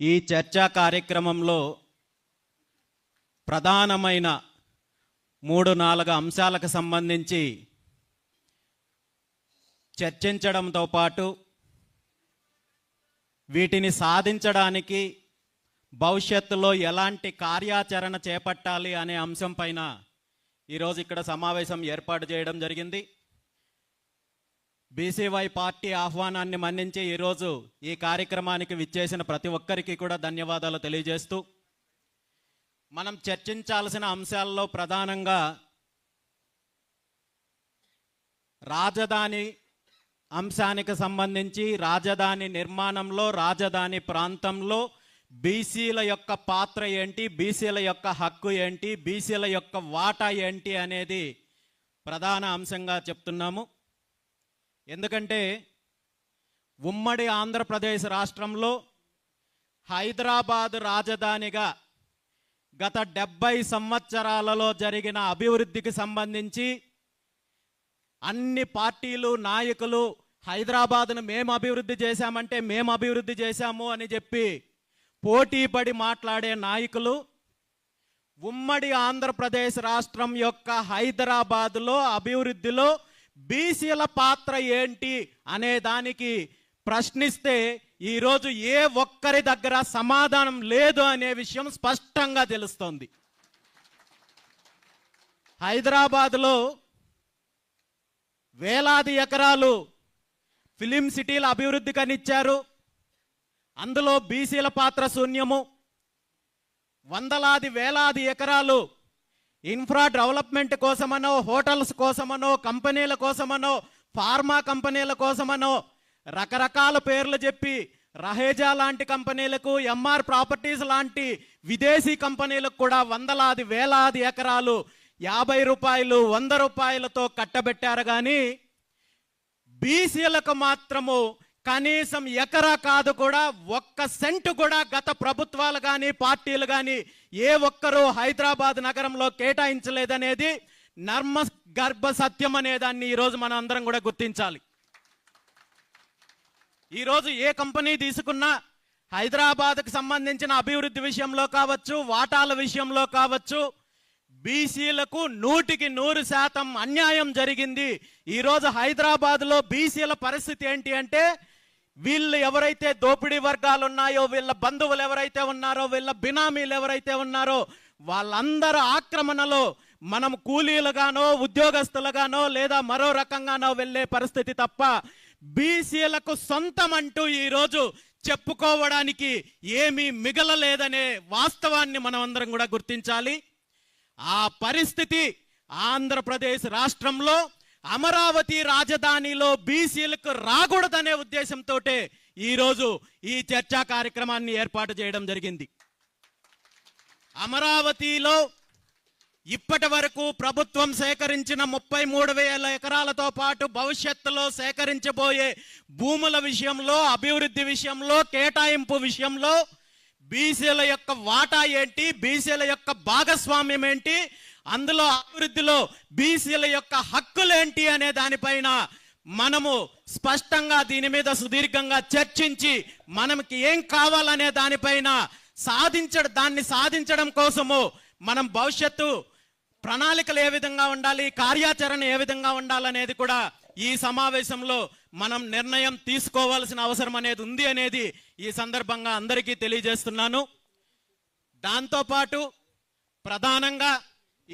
ఈ చర్చా కార్యక్రమంలో ప్రధానమైన మూడు నాలుగు అంశాలకు సంబంధించి చర్చించడంతో పాటు వీటిని సాధించడానికి భవిష్యత్తులో ఎలాంటి కార్యాచరణ చేపట్టాలి అనే అంశం పైన ఈరోజు ఇక్కడ సమావేశం ఏర్పాటు చేయడం జరిగింది. బీసీవై పార్టీ ఆహ్వానాన్ని మన్నించి ఈరోజు ఈ కార్యక్రమానికి విచ్చేసిన ప్రతి ఒక్కరికి కూడా ధన్యవాదాలు తెలియజేస్తూ మనం చర్చించాల్సిన అంశాల్లో ప్రధానంగా రాజధాని అంశానికి సంబంధించి రాజధాని నిర్మాణంలో రాజధాని ప్రాంతంలో బీసీల యొక్క పాత్ర ఏంటి బీసీల యొక్క హక్కు ఏంటి బీసీల యొక్క వాటా ఏంటి అనేది ప్రధాన అంశంగా చెప్తున్నాము. ఎందుకంటే ఉమ్మడి ఆంధ్రప్రదేశ్ రాష్ట్రంలో హైదరాబాద్ రాజధానిగా గత డెబ్బై సంవత్సరాలలో జరిగిన అభివృద్ధికి సంబంధించి అన్ని పార్టీలు నాయకులు హైదరాబాద్ను మేము అభివృద్ధి చేశామంటే మేము అభివృద్ధి చేశాము అని చెప్పి పోటీపడి మాట్లాడే నాయకులు ఉమ్మడి ఆంధ్రప్రదేశ్ రాష్ట్రం యొక్క హైదరాబాద్లో అభివృద్ధిలో బీసీల పాత్ర ఏంటి అనే దానికి ప్రశ్నిస్తే ఈరోజు ఏ ఒక్కరి దగ్గర సమాధానం లేదు అనే విషయం స్పష్టంగా తెలుస్తోంది. హైదరాబాద్లో వేలాది ఎకరాలు ఫిలిం సిటీల అభివృద్ధి కనిచ్చారు. అందులో బీసీల పాత్ర శూన్యము. వందలాది వేలాది ఎకరాలు ఇన్ఫ్రా డెవలప్మెంట్ కోసమనో హోటల్స్ కోసమనో కంపెనీల కోసమనో ఫార్మా కంపెనీల కోసమనో రకరకాల పేర్లు చెప్పి రహేజా లాంటి కంపెనీలకు ఎంఆర్ ప్రాపర్టీస్ లాంటి విదేశీ కంపెనీలకు కూడా వందలాది వేలాది ఎకరాలు యాభై రూపాయలు వంద రూపాయలతో కట్టబెట్టారు కానీ బీసీలకు మాత్రము కనీసం ఎకరా కాదు కూడా ఒక్క సెంటు కూడా గత ప్రభుత్వాలు కానీ పార్టీలు కానీ ఏ ఒక్కరూ హైదరాబాద్ నగరంలో కేటాయించలేదనేది నర్మ గర్భ సత్యం అనే దాన్ని ఈరోజు మనం అందరం కూడా గుర్తించాలి. ఈరోజు ఏ కంపెనీ తీసుకున్నా హైదరాబాద్కు సంబంధించిన అభివృద్ధి విషయంలో కావచ్చు వాటాల విషయంలో కావచ్చు బీసీలకు నూటికి నూరు శాతం అన్యాయం జరిగింది. ఈరోజు హైదరాబాద్లో బీసీల పరిస్థితి ఏంటి అంటే వీళ్ళు ఎవరైతే దోపిడీ వర్గాలు ఉన్నాయో వీళ్ళ బంధువులు ఎవరైతే ఉన్నారో వీళ్ళ బినామీలు ఎవరైతే ఉన్నారో వాళ్ళందరూ ఆక్రమణలో మనం కూలీలుగానో ఉద్యోగస్తులుగానో లేదా మరో రకంగానో వెళ్ళే పరిస్థితి తప్ప బీసీలకు సొంతం అంటూ ఈరోజు చెప్పుకోవడానికి ఏమీ మిగలలేదనే వాస్తవాన్ని మనం అందరం కూడా గుర్తించాలి. ఆ పరిస్థితి ఆంధ్రప్రదేశ్ రాష్ట్రంలో అమరావతి రాజధానిలో బీసీలకు రాకూడదనే ఉద్దేశంతో ఈరోజు ఈ చర్చా కార్యక్రమాన్ని ఏర్పాటు చేయడం జరిగింది. అమరావతిలో ఇప్పటి వరకు ప్రభుత్వం సేకరించిన ముప్పై మూడు వేల ఎకరాలతో పాటు భవిష్యత్తులో సేకరించబోయే భూముల విషయంలో అభివృద్ధి విషయంలో కేటాయింపు విషయంలో బీసీల యొక్క వాటా ఏంటి బీసీల యొక్క భాగస్వామ్యం ఏంటి అందులో అభివృద్ధిలో బీసీల యొక్క హక్కులేంటి అనే దానిపైన మనము స్పష్టంగా దీని మీద సుదీర్ఘంగా చర్చించి మనకి ఏం కావాలనే దానిపైన సాధించడం దాన్ని సాధించడం కోసము మనం భవిష్యత్తు ప్రణాళికలు ఏ విధంగా ఉండాలి కార్యాచరణ ఏ విధంగా ఉండాలనేది కూడా ఈ సమావేశంలో మనం నిర్ణయం తీసుకోవాల్సిన అవసరం అనేది ఉంది అనేది ఈ సందర్భంగా అందరికీ తెలియజేస్తున్నాను. దాంతోపాటు ప్రధానంగా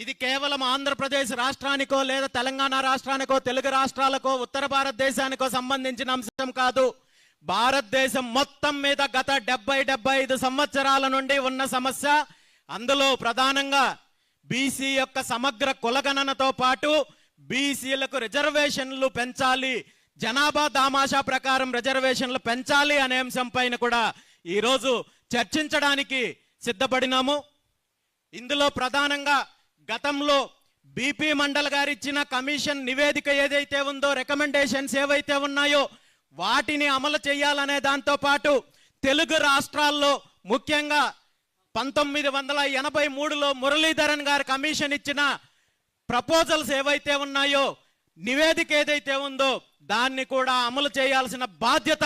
ఇది కేవలం ఆంధ్రప్రదేశ్ రాష్ట్రానికో లేదా తెలంగాణ రాష్ట్రానికో తెలుగు రాష్ట్రాలకో ఉత్తర భారతదేశానికో సంబంధించిన అంశం కాదు. భారతదేశం మొత్తం మీద గత డెబ్బై డెబ్బై ఐదు సంవత్సరాల నుండి ఉన్న సమస్య. అందులో ప్రధానంగా బీసీ యొక్క సమగ్ర కులగణనతో పాటు బీసీలకు రిజర్వేషన్లు పెంచాలి. జనాభా దామాషా ప్రకారం రిజర్వేషన్లు పెంచాలి అనే అంశం పైన కూడా ఈరోజు చర్చించడానికి సిద్ధపడినాము. ఇందులో ప్రధానంగా గతంలో బీపీ మండల్ గారు ఇచ్చిన కమిషన్ నివేదిక ఏదైతే ఉందో రికమెండేషన్స్ ఏవైతే ఉన్నాయో వాటిని అమలు చేయాలనే దాంతో పాటు తెలుగు రాష్ట్రాల్లో ముఖ్యంగా పంతొమ్మిది వందల ఎనభై మూడులో మురళీధరన్ గారు కమిషన్ ఇచ్చిన ప్రపోజల్స్ ఏవైతే ఉన్నాయో నివేదిక ఏదైతే ఉందో దాన్ని కూడా అమలు చేయాల్సిన బాధ్యత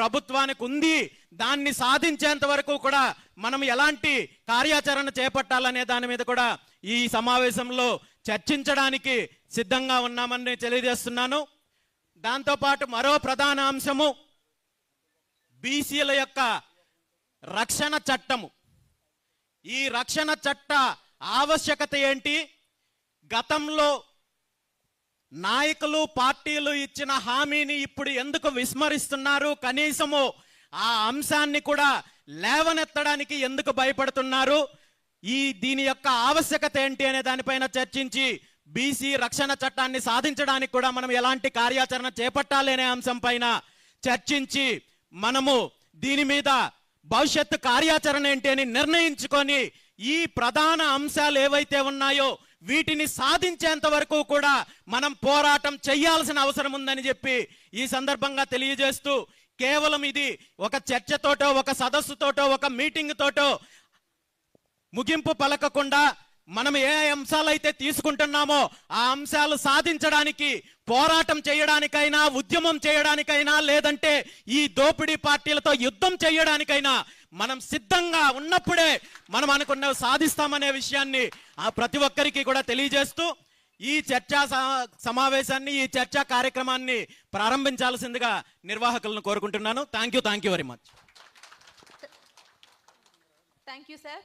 ప్రభుత్వానికి ఉంది దాన్ని సాధించేంత వరకు కూడా మనం ఎలాంటి కార్యాచరణ చేపట్టాలనే దాని మీద కూడా ఈ సమావేశంలో చర్చించడానికి సిద్ధంగా ఉన్నామని తెలియజేస్తున్నాను. దాంతోపాటు మరో ప్రధాన అంశము బీసీల యొక్క రక్షణ చట్టము. ఈ రక్షణ చట్ట ఆవశ్యకత ఏంటి? గతంలో నాయకులు పార్టీలు ఇచ్చిన హామీని ఇప్పుడు ఎందుకు విస్మరిస్తున్నారు? కనీసము ఆ అంశాన్ని కూడా లేవనెత్తడానికి ఎందుకు భయపడుతున్నారు? ఈ దీని యొక్క ఆవశ్యకత ఏంటి అనే దానిపైన చర్చించి బీసీ రక్షణ చట్టాన్ని సాధించడానికి కూడా మనం ఎలాంటి కార్యాచరణ చేపట్టాలి అనే అంశం పైన చర్చించి మనము దీని మీద భవిష్యత్తు కార్యాచరణ ఏంటి అని నిర్ణయించుకొని ఈ ప్రధాన అంశాలు ఏవైతే ఉన్నాయో వీటిని సాధించేంత వరకు కూడా మనం పోరాటం చేయాల్సిన అవసరం ఉందని చెప్పి ఈ సందర్భంగా తెలియజేస్తూ కేవలం ఇది ఒక చర్చతోటో ఒక సదస్సుతోటో ఒక మీటింగ్ తోటో ముగింపు పలకకుండా మనం ఏ అంశాలైతే తీసుకుంటున్నామో ఆ అంశాలు సాధించడానికి పోరాటం చేయడానికైనా ఉద్యమం చేయడానికైనా లేదంటే ఈ దోపిడీ పార్టీలతో యుద్ధం చేయడానికైనా మనం సిద్ధంగా ఉన్నప్పుడే మనం అనుకున్నవి సాధిస్తామనే విషయాన్ని ఆ ప్రతి ఒక్కరికి కూడా తెలియజేస్తూ ఈ చర్చా స- సమావేశాన్ని ఈ చర్చా కార్యక్రమాన్ని ప్రారంభించాల్సిందిగా నిర్వాహకులను కోరుకుంటున్నాను. Thank you thank you very much thank you sir